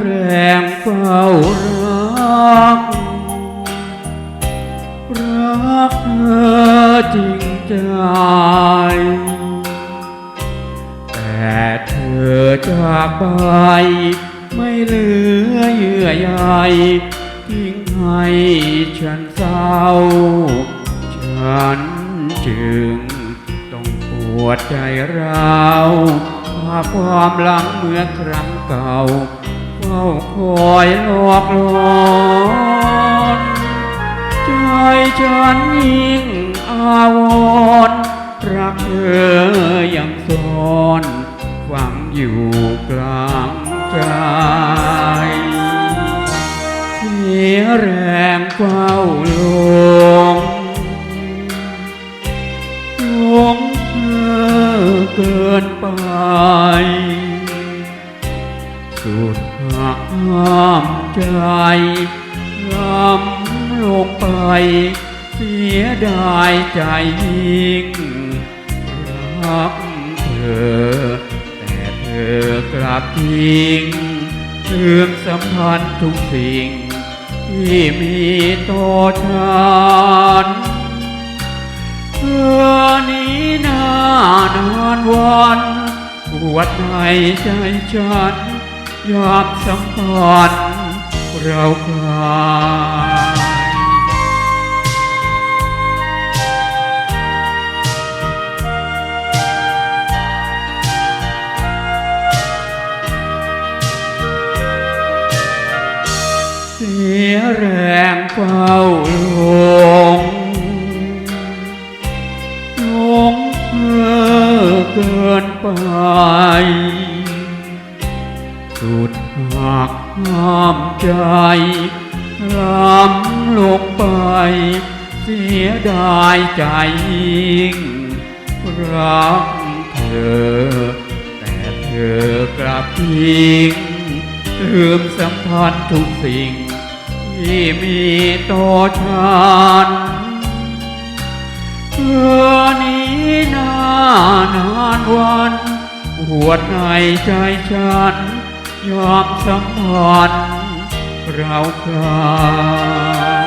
แรงเฝ้ารัก รักเธอจริงใจ แต่เธอจากไป ไม่เหลือเยื่อใยทิ้งให้ฉันเศร้า ฉันจึงต้องปวดใจเราภาพความหลังเมื่อครั้งเก่า ฝ้าคอยหลอกหลอนใจฉันยิ่งอาวรณ์รักเธอยังซ่อนฝังอยู่กลางใจเสียแรงเฝ้าลงหลงเธอเกินไปสุดหัก ห้ามใจล้ำลงไป เสียดายใจยิ่งรักเธอ แต่เธอกลับทิ้งลืมสัมพันธ์ทุกสิ่ง ที่มีต่อฉันเธอนี้นานานวันปวดในใจฉัน ยามสัมพันธ์เราคลายเสียแรงเฝ้าลงลงเพ้อเกินไป สุดหักห้ามใจล้ำลงไป เสียดายใจยิ่งรักเธอ แต่เธอกลับทิ้งลืมสัมพันธ์ทุกสิ่ง ที่มีต่อฉันเธอนี้นานานวันปวดในใจฉัน ยอมสัมพันธ์เราคลา